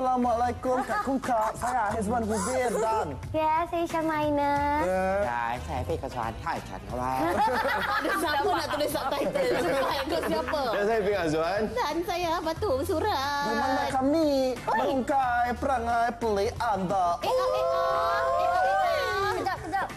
Assalamualaikum Kak Kungkap. Saya Hizman Hubir dan... Ya, saya Syamaina. Dah, saya pergi ke suara Thai kan orang. Ada siapa nak tulis subtitle? Supaya ikut siapa? Dan saya Fik Azwan. Dan saya Batu Surat. Di mana kami bangkai perangai pelik anda. Eh, ah, eh, ah. Eh, ah, eh, ah. Kejap, kejap.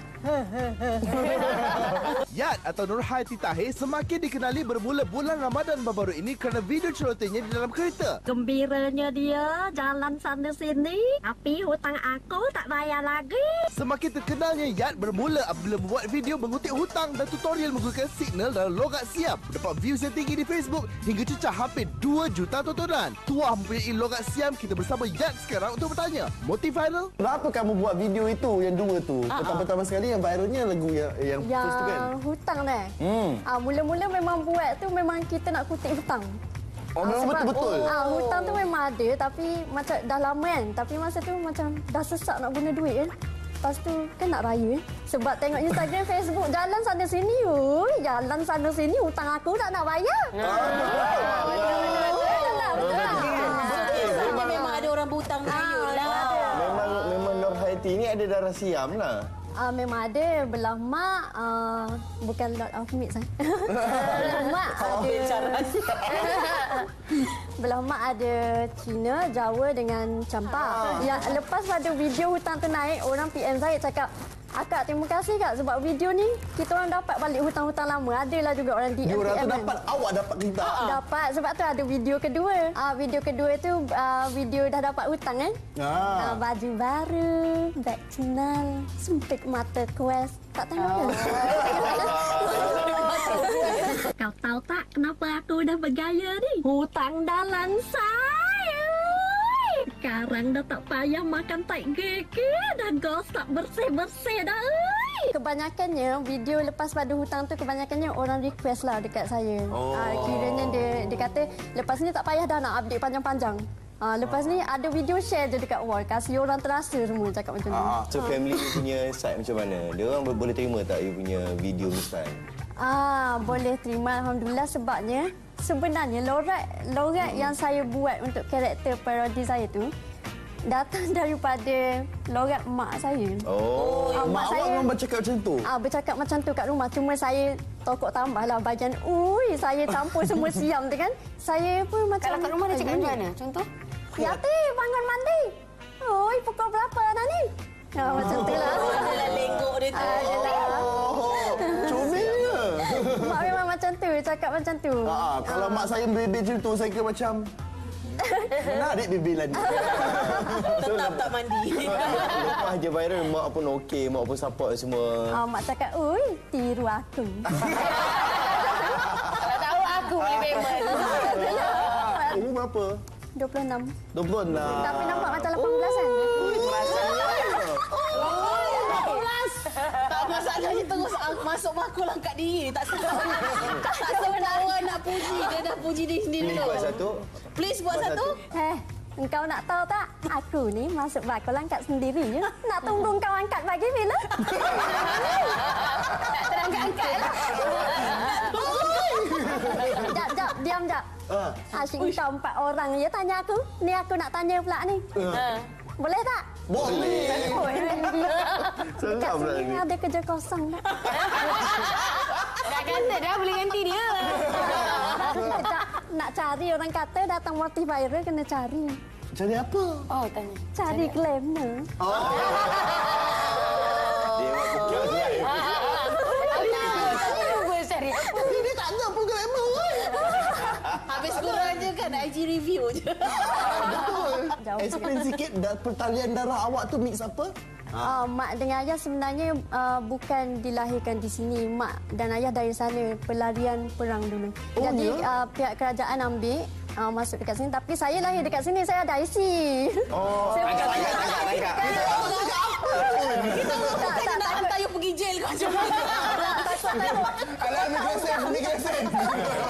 Yat atau Nurhayati Tahir semakin dikenali bermula bulan Ramadan baru-baru ini kerana video celotehnya di dalam kereta. Gembiranya dia jalan sana sini Tapi hutang aku tak bayar lagi Semakin terkenalnya Yat bermula apabila membuat video mengutip hutang dan tutorial menggunakan signal dan logat siap. Dapat views yang tinggi di Facebook hingga cecah hampir 2 juta tontonan. Tuah mempunyai logat siam kita bersama Yat sekarang untuk bertanya. Motif viral? Kenapa kamu buat video itu yang dua tu? Pertama-tama sekali yang viralnya lagu yang yang Yang first tu kan? Hutang dah. Hmm. Ah, mula-mula memang buat tu memang kita nak kutip hutang. Oh, Ah, memang betul-betul? Ah, hutang tu memang ada tapi macam dah lama kan. Tapi masa tu macam dah sesak nak guna duit kan. Lepas tu kan nak raya eh. Sebab tengok Instagram, Facebook jalan sana sini. Ui, jalan sana sini hutang aku tak nak bayar. Ah, betul, betul, betul lah, betul lah. Memang, memang ada orang berhutang kayu lah. Memang memang Nur Hayati ni ada darah siam lah. Ah, memang ada belah mak ah, bukan lot of meat saya. belah mak ada belah mak ada Cina, Jawa dengan Campak. Yang lepas pada video hutang tu naik, orang PM saya cakap Akak terima kasih kak sebab video ni kita orang dapat balik hutang-hutang lama. Adalah juga orang DM. Diorang tu dapat, awak dapat kita. Dapat sebab tu ada video kedua. Ah video kedua tu ah, video dah dapat hutang kan? Ah. Ah, baju baru, beg Chanel, sempit mata quest. Tak tengok ke? Kau tahu tak kenapa aku dah bergaya ni? Hutang dalam saya Sekarang dah tak payah makan tai gigi Dan gosok bersih-bersih dah oi. Kebanyakannya video lepas pada hutang tu kebanyakannya orang request lah dekat saya. Oh. Ah, kiranya dia dia kata lepas ni tak payah dah nak update panjang-panjang. Ah, lepas ni ada video share je dekat wall. Kasih orang terasa semua cakap macam tu. Ah. So family you punya side macam mana? Dia orang bo- boleh terima tak you punya video misal? Ah, boleh terima alhamdulillah sebabnya sebenarnya lorat lorat yang saya buat untuk karakter parodi saya tu datang daripada lorat mak saya. Oh. Ah, Mak awak memang bercakap macam tu? Ah, bercakap macam tu kat rumah. Cuma saya tokok tambah lah bagian ui. Saya campur semua siam tu kan. Saya pun macam... Kalau kat rumah dia cakap "Ay, macam mana? Contoh? Yati, bangun mandi. Oi, pukul berapa dah ni? Ah, macam tu lah. Adalah lenggok dia tu. Ah, tu, cakap macam tu. Ah, kalau mak saya bebel macam tu, saya kira macam... Menarik bebelan ni. Tetap tak mandi. Lepas je viral, mak pun okey, mak pun support semua. Ah, mak cakap, ui, tiru aku. Kalau tahu aku boleh payment. Umur berapa? 26. 26. Tapi nampak macam 18 kan? Tak masalahnya terus masuk makul angkat diri. Tak sempat. tak sempat orang nak puji. Dia dah puji diri sendiri Please tu. buat satu. Please buat satu. Eh, engkau nak tahu tak? Aku ni masuk bakul angkat sendiri je. Nak tunggu kau angkat bagi bila? Terangkat-angkat lah. Jap, jap, diam jap. Ah. Asyik kau empat orang je tanya aku. Ni aku nak tanya pula ni. Boleh tak? Boleh. Oh, Seram Kat sini ni. ada kerja kosong tak? Dah kata dah boleh ganti dia. Kejap, nak cari orang kata datang motif viral kena cari. Cari apa? Oh, tanya. Cari glamour. Dia Habis kurang je kan IG review je. Betul. Explain sikit pertalian darah awak tu mix apa? Uh, mak dengan ayah sebenarnya uh, bukan dilahirkan di sini. Mak dan ayah dari sana pelarian perang dulu. Oh, Jadi ya? uh, pihak kerajaan ambil uh, masuk dekat sini. Tapi saya lahir dekat sini, saya ada IC. Oh, saya Tangkap, tangkap, tangkap, tangkap. Kita bukan nak hantar you pergi jail kau macam mana. Kalau immigration, immigration.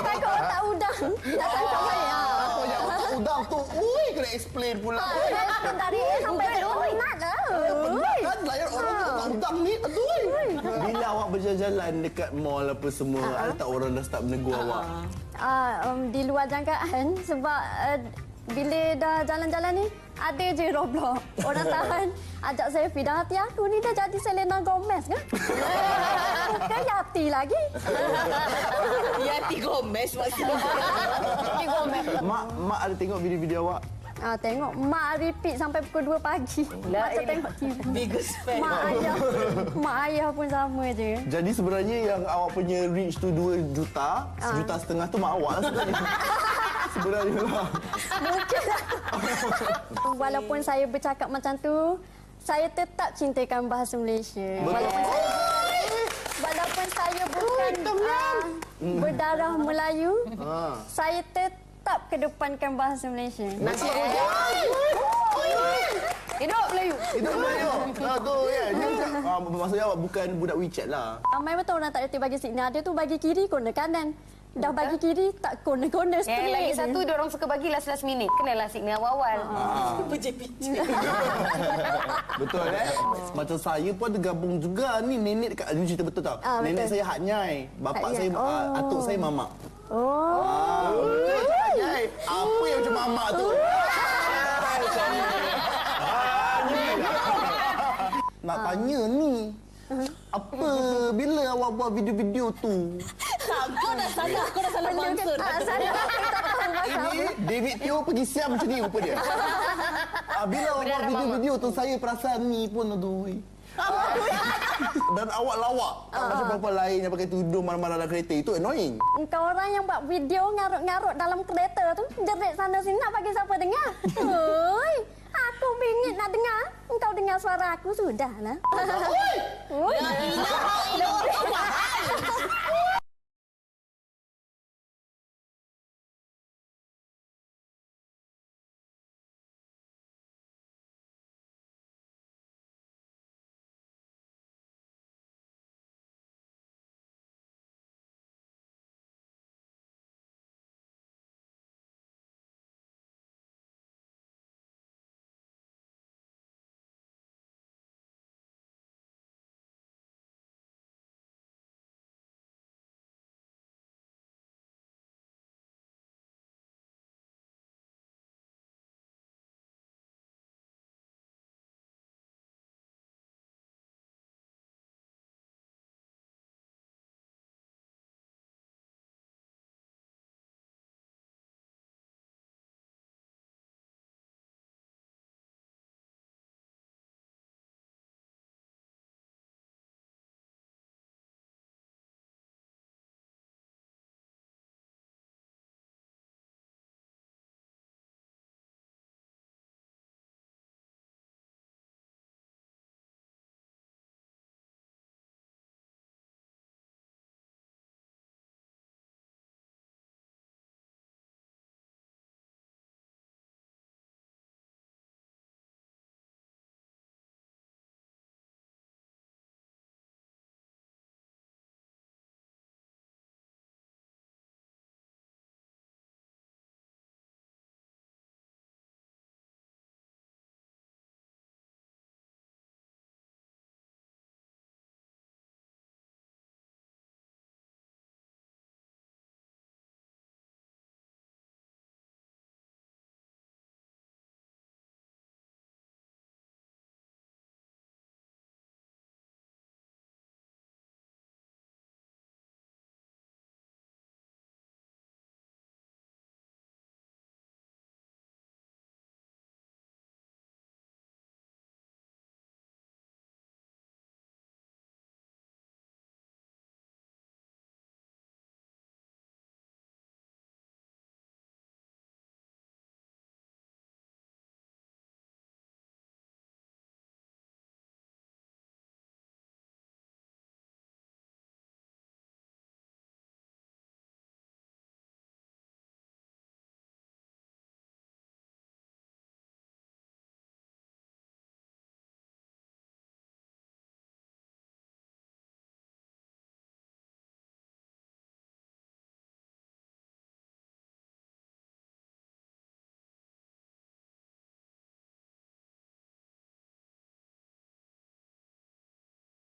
Takut otak udang. Tak tangkap saya. Oh, yang otak udang tu, ui, kena explain pula. Saya pun dari A sampai Z. Oh, ingat lah. Ui. Kan layan orang tu otak udang ni, aduh. Bila awak berjalan-jalan dekat mall apa semua, ada tak orang dah start menegur awak? Uh, um, di luar jangkaan sebab uh, bila dah jalan-jalan ni, ada je Roblox. Orang tahan ajak selfie. Dah hati aku ni dah jadi Selena Gomez kan? Yati lagi. Yati Gomez maksudnya. Mak, mak ada tengok video-video awak? Ah, tengok mak repeat sampai pukul 2 pagi. La Macam tengok TV. Biggest fan. Mak ayah. Mak ayah pun sama je. Jadi sebenarnya yang awak punya reach tu 2 juta, sejuta setengah tu mak awak lah sebenarnya. sebenarnya lah. Mungkin Walaupun saya bercakap macam tu, saya tetap cintakan bahasa Malaysia. Walaupun saya, walaupun saya bukan ah, berdarah Melayu, Ha. saya tetap kedepankan bahasa Malaysia. Nasi rojak. Hidup Melayu. Itu Melayu. Ha tu ya. Dia macam ah, maksudnya awak bukan budak WeChat lah. Ramai betul orang tak reti bagi signal. Dia tu bagi kiri, kona kanan. Dah bagi kiri, tak kona-kona Yang straight lagi satu, dia orang suka bagi last last minute. Kenalah signal awal-awal. Pejit-pejit. Betul eh? Macam saya pun ada gabung juga ni nenek dekat ini cerita betul tau. Ah, betul. nenek saya Hak Nyai, bapak Hak saya ah, Oh. atuk saya mamak. Oh. Ah, betul je Hak Nyai. Apa yang macam mamak tu? Nak tanya ni. Apa bila awak buat video-video tu? Kau dah salah. Kau dah salah maksud. Ah, saya tak tahu pasal Ini David Teo pergi siam macam ni rupa dia. Ah, bila awak buat video-video tu saya perasan ni pun aduh. Dan awak lawak tak macam perempuan lain yang pakai tudung marah-marah dalam kereta itu annoying. Engkau orang yang buat video ngarut-ngarut dalam kereta tu, jerit sana sini nak bagi siapa dengar? Oi, aku bingit nak dengar. Engkau dengar suara aku sudah lah. Oi. Oi.